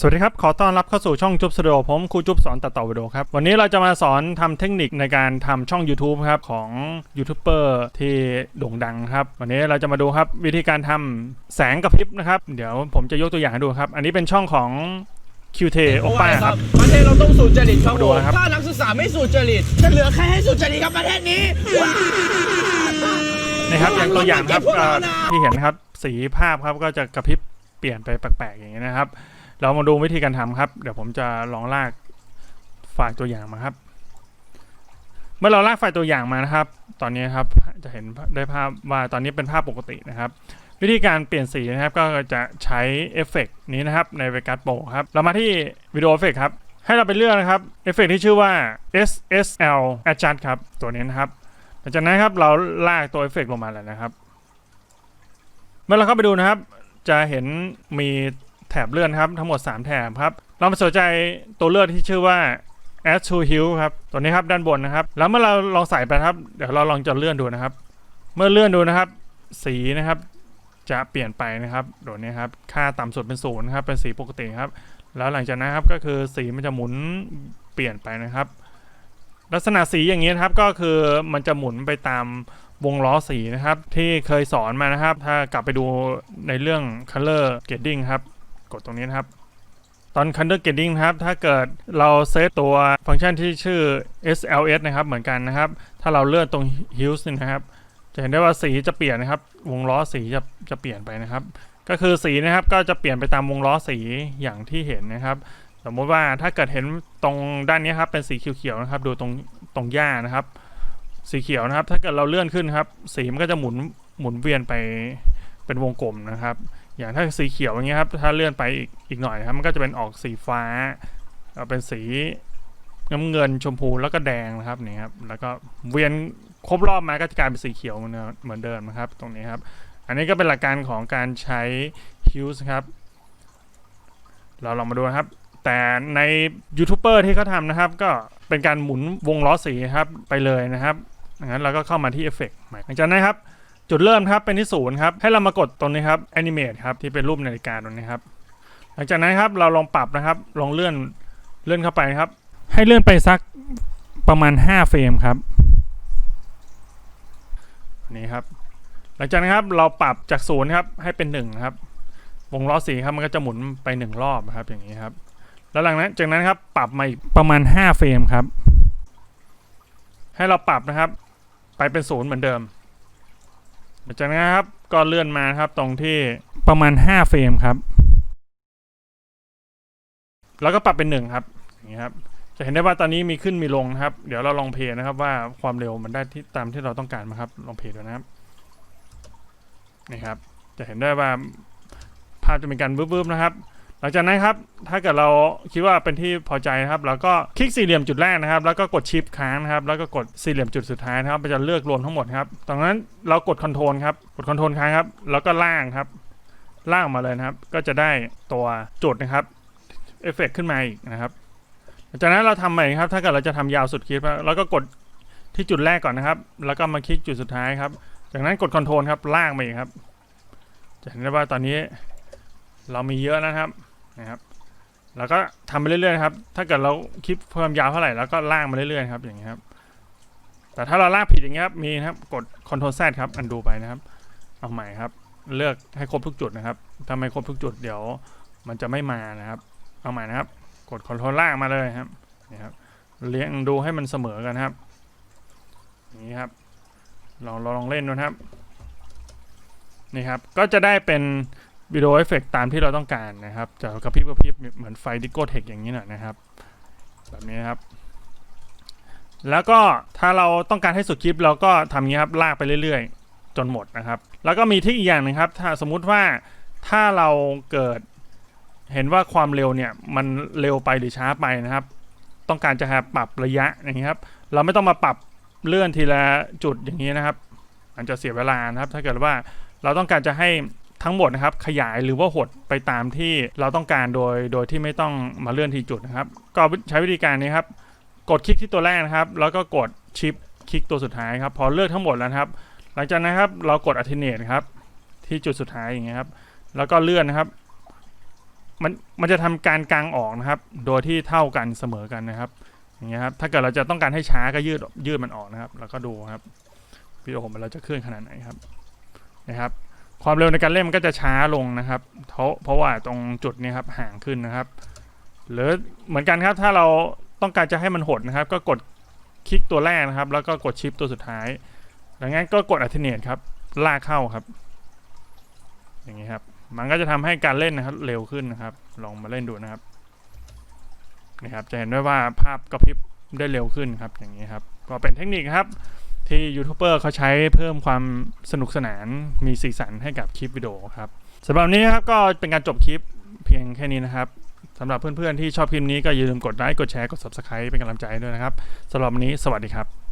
สวัสดีครับ ขอต้อนรับเข้าสู่ช่องจุ๊บสตูดิโอผมครูจุ๊บสอนตัดต่อวิดีโอครับ วันนี้เราจะมาสอนทำเทคนิคในการทำช่อง YouTube ครับ ของยูทูบเบอร์ที่โด่งดังครับ วันนี้เราจะมาดูครับวิธีการทำแสงกระพริบนะครับ เดี๋ยวผมจะยกตัวอย่างให้ดูครับ อันนี้เป็นช่องของ QT โอป้าครับประเทศเราต้องสุจริตครับมาดูผมนะครับถ้านักศึกษาไม่สุจริตจะเหลือใครให้สุจริตกับประเทศนี้นี่ครับอย่างตัวอย่างครับพวกเราเอ่อนะที่เห็นนะครับสีภาพครับก็จะกระพริบเปลี่ยนไปแปลกๆอย่างนี้นะครับ เรามาดูวิธีการทำครับ เดี๋ยวผมจะลองลากไฟล์ตัวอย่างมาครับ เมื่อเราลากไฟล์ตัวอย่างมานะครับ ตอนนี้ครับจะเห็นได้ภาพว่าตอนนี้เป็นภาพปกตินะครับ วิธีการเปลี่ยนสีนะครับก็จะใช้เอฟเฟกต์นี้นะครับใน Vegas Pro ครับ เรามาที่วิดีโอเอฟเฟกต์ครับ ให้เราไปเลือกนะครับเอฟเฟกต์ที่ชื่อว่า SSL Adjust ครับ ตัวนี้นะครับหลังจากนั้นครับเราลากตัวเอฟเฟกต์ลงมาแล้วนะครับ เมื่อเราเข้าไปดูนะครับ จะเห็นมี บเลื่อนครับ ทั้งหมด 3 แถบครับ เรามาสนใจตัวเลือนที่ชื่อว่า add to hue ครับ ตัวนี้ครับด้านบนนะครับ แล้วเมื่อเราลองใส่ไปครับ เดี๋ยวเราลองจะเลื่อนดูนะครับ เมื่อเลื่อนดูนะครับ สีนะครับ จะเปลี่ยนไปนะครับตัวนี้ครับ ค่าต่ำสุดเป็นศูนย์ครับ เป็นสีปกติครับ แล้วหลังจากนั้นครับ ก็คือสีมันจะหมุนเปลี่ยนไปนะครับ ลักษณะสีอย่างนี้ครับ ก็คือมันจะหมุนไปตามวงล้อสีนะครับ ที่เคยสอนมานะครับ ถ้ากลับไปดูในเรื่อง color grading ครับ กดตรงนี้นะครับ ตอน color grading นะครับ ถ้าเกิดเราเซตตัวฟังก์ชันที่ชื่อ SLS นะครับ เหมือนกันนะครับ ถ้าเราเลื่อนตรง hues นี่นะครับ จะเห็นได้ว่าสีจะเปลี่ยนนะครับ วงล้อสีจะจะเปลี่ยนไปนะครับ ก็คือสีนะครับก็จะเปลี่ยนไปตามวงล้อสีอย่างที่เห็นนะครับสมมติว่าถ้าเกิดเห็นตรงด้านนี้ครับเป็นสีเขียวๆนะครับ ดูตรงตรงหญ้านะครับ สีเขียวนะครับ ถ้าเกิดเราเลื่อนขึ้นครับ สีมันก็จะหมุนหมุนเวียนไปเป็นวงกลมนะครับ อย่างถ้าสีเขียวอย่างเงี้ยครับ ถ้าเลื่อนไปอีกอีกหน่อยครับ มันก็จะเป็นออกสีฟ้า เป็นสีน้ำเงินชมพูแล้วก็แดงนะครับนี่ครับ แล้วก็เวียนครบรอบมาก็จะกลายเป็นสีเขียวเหมือนเดิมนะครับ ตรงนี้ครับ อันนี้ก็เป็นหลักการของการใช้ hues ครับ เราลองมาดูนะครับ แต่ในยูทูบเบอร์ที่เขาทำนะครับ ก็เป็นการหมุนวงล้อสีครับไปเลยนะครับงั้นเราก็เข้ามาที่เอฟเฟกต์ใหม่หลังจากนั้นครับ จุดเริ่มครับเป็นที่ศูนย์ครับให้เรามากดตรงนี้ครับ Animate ครับที่เป็นรูปนาฬิกาตรงนี้ครับหลังจากนั้นครับเราลองปรับนะครับลองเลื่อนเลื่อนเข้าไปครับ ให้เลื่อนไปสักประมาณ 5 เฟรมครับนี่ครับ หลังจากนั้นครับเราปรับจากศูนย์ครับให้เป็น1ครับวงล้อสีครับมันก็จะหมุนไปหนึ่งรอบครับอย่างนี้ครับ แล้วหลังนั้นจากนั้นครับปรับมาอีกประมาณ 5 เฟรมครับ ให้เราปรับนะครับ ไปเป็นศูนย์เหมือนเดิม จากนั้นครับก็เลื่อนมาครับตรงที่ประมาณ 5 เฟรมครับ แล้วก็ปรับเป็นหนึ่งครับอย่างนี้ครับ จะเห็นได้ว่าตอนนี้มีขึ้นมีลงนะครับ เดี๋ยวเราลองเพลย์นะครับว่าความเร็วมันได้ที่ตามที่เราต้องการไหมครับ ลองเพลย์ดูนะครับนี่ครับ จะเห็นได้ว่าภาพจะมีการบึ้บๆนะครับ หลังจากนั้นครับถ้าเกิดเราคิดว่าเป็นที่พอใจนะครับเราก็คลิกสี่เหลี่ยมจุดแรกนะครับ แล้วก็กดชิปค้างนะครับแล้วก็กดสี่เหลี่ยมจุดสุดท้ายนะครับมันจะเลือกรวมทั้งหมดครับตรงนั้นเรากดคอนโทรลครับกดคอนโทรลค้างครับแล้วก็ล่างครับล่างออกมาเลยนะครับ ก็จะได้ตัวจุดนะครับเอฟเฟกขึ้นมาอีกนะครับหลังจากนั้นเราทำใหม่ครับ ถ้าเกิดเราจะทำยาวสุดคลิปแล้วก็กดที่จุดแรกก่อนนะครับ แล้วก็มาคลิกจุดสุดท้ายครับ จากนั้นกดคอนโทรลครับล่างมาอีกครับจะเห็นได้ว่าตอนนี้เรามีเยอะนะครับ นะครับแล้วก็ทำไปเรื่อยๆครับ ถ้าเกิดเราคลิปความยาวเท่าไหร่แล้วก็ลางมาเรื่อยๆครับอย่างนี้ยครับ แต่ถ้าเราลากผิดอย่างเงี้ยครับ มีนะครับ กด Ctrl Z ครับ อันดูไปนะครับ เอาใหม่ครับ เลือกให้ครบทุกจุดนะครับถ้าไม่ครบทุกจุดเดี๋ยว มันจะไม่มานะครับ เอาใหม่นะครับ กด Ctrl ลางมาเลยครับ นี่ครับ เลี้ยงดูให้มันเสมอกันครับอย่างนี้ครับ ลองลองเล่นดูครับ นี่ครับ ก็จะได้เป็น วิดีโอเอฟเฟกตามที่เราต้องการนะครับจะกระพริบกระพริบเหมือนไฟดิโกเทคอย่างนี้หน่อยนะครับ แบบนี้นะครับ แล้วก็ถ้าเราต้องการให้สุดคลิป เราก็ทำอย่างนี้ครับลากไปเรื่อยๆ จนหมดนะครับ แล้วก็มีทริคอีกอย่างนึงครับ ถ้าสมมุติว่าถ้าเราเกิดเห็นว่าความเร็วเนี่ยมันเร็วไปหรือช้าไปนะครับ ต้องการจะปรับระยะอย่างนี้ครับ เราไม่ต้องมาปรับเลื่อนทีละจุดอย่างนี้นะครับ มันจะเสียเวลานะครับ ถ้าเกิดว่าเราต้องการจะให้ ทั้งหมดนะครับขยายหรือว่าหดไปตามที่เราต้องการโดยโดยที่ไม่ต้องมาเลื่อนทีจุดนะครับ ก็ใช้วิธีการนี้ครับ กดคลิกที่ตัวแรกนะครับ แล้วก็กดชิปคลิกตัวสุดท้ายครับ พอเลือกทั้งหมดแล้วครับ หลังจากนั้นครับเรากดอัลเทเนตครับที่จุดสุดท้ายอย่างเงี้ยครับ แล้วก็เลื่อนนะครับ มันมันจะทำการกลางออกนะครับ โดยที่เท่ากันเสมอกันนะครับ อย่างเงี้ยครับ ถ้าเกิดเราจะต้องการให้ช้าก็ยืดยืดมันออกนะครับ แล้วก็ดูครับวิดีโอผมเราจะเคลื่อนขนาดไหนครับนะครับ ความเร็วในการเล่นมันก็จะช้าลงนะครับ เพราะเพราะว่าตรงจุดนี้ครับห่างขึ้นนะครับ หรือเหมือนกันครับถ้าเราต้องการจะให้มันหดนะครับ ก็กดคลิกตัวแรกนะครับ แล้วก็กดชิปตัวสุดท้ายดังนั้นก็กดอัลเทเนตครับลากเข้าครับ อย่างนี้ครับ มันก็จะทำให้การเล่นนะครับ เร็วขึ้นนะครับ ลองมาเล่นดูนะครับนี่ครับ จะเห็นได้ว่าภาพกระพริบได้เร็วขึ้นครับ อย่างนี้ครับ ก็เป็นเทคนิคครับ ที่ยูทูบเบอร์เขาใช้เพิ่มความสนุกสนานมีสีสันให้กับคลิปวิดีโอครับสำหรับนนี้ครับก็เป็นการจบคลิปเพียงแค่นี้นะครับสำหรับเพื่อนๆที่ชอบคลิปนี้ก็อย่าลืมกดไลค์กดแชร์กด subscribe เป็นกำลังใจด้วยนะครับสำหรับวันนี้สวัสดีครับ